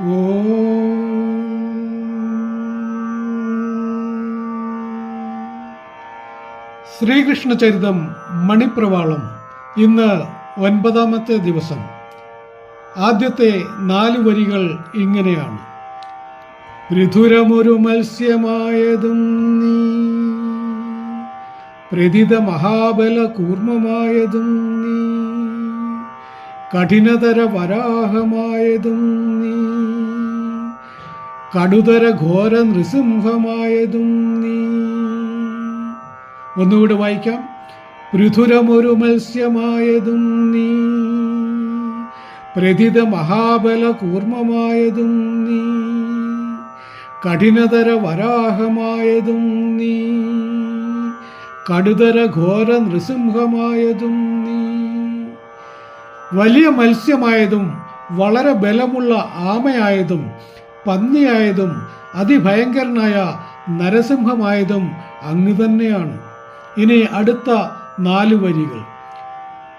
ശ്രീകൃഷ്ണ ചരിതം മണിപ്രവാളം. ഇന്ന് ഒൻപതാമത്തെ ദിവസം. ആദ്യത്തെ നാല് വരികൾ ഇങ്ങനെയാണ്. പൃഥുരമൊരു മത്സ്യമായതും നീ പ്രതിത മഹാബല കൂർമ്മമായതും നീ കഠിനതര വരാഹമായതും നീ. കടുതര ഘോര നൃസിംഹമായതും നീ. ഒന്നുകൂടെ വായിക്കാം. പൃഥുരമൊരു മത്സ്യമായതും നീ. പ്രതിത മഹാബല കൂർമ്മമായതും നീ. കഠിനതര വരാഹമായതും നീ. കടുതര ഘോര നൃസിംഹമായതും നീ. വലിയ മത്സ്യമായതും വളരെ ബലമുള്ള ആമയായതും പന്നിയായതും അതിഭയങ്കരനായ നരസിംഹമായതും അങ്ങ് തന്നെയാണ്. ഇനി അടുത്ത നാല് വരികൾ.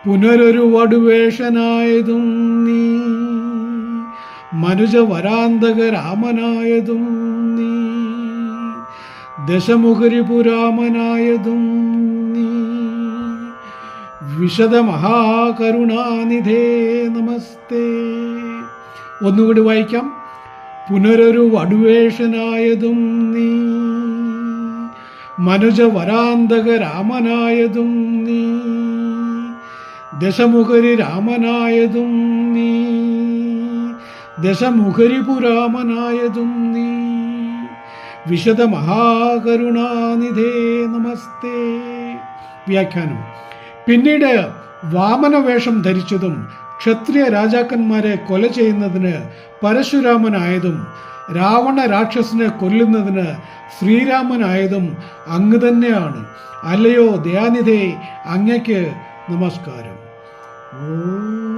പുനരൊരു വടുവേഷനായതും നീ മനുജവരാന്തക രാമനായതും നീ ദശമുഖരിപുരാമനായതും നീ വിശദ മഹാകരുണാനിധേ നമസ്തേ. ഒന്നുകൂടി വായിക്കാം. പുനരൊരു വടുവേഷനായതും നീ മനുജവരാന്തക രാമനായതും നീ ദശമുഖരി രാമനായതും നീ ദശമുഖരി പുരാമനായതും നീ. വിശദ മഹാകരുണാനിധേ നമസ്തേ. വ്യാഖ്യാനം. പിന്നീട് വാമനവേഷം ധരിച്ചതും ക്ഷത്രിയ രാജാക്കന്മാരെ കൊല ചെയ്യുന്നതിന് പരശുരാമനായതും രാവണ രാക്ഷസനെ കൊല്ലുന്നതിന് ശ്രീരാമനായതും അങ്ങ് തന്നെയാണ്. അല്ലയോ ദയാനിധേ അങ്ങയ്ക്ക് നമസ്കാരം. ഓ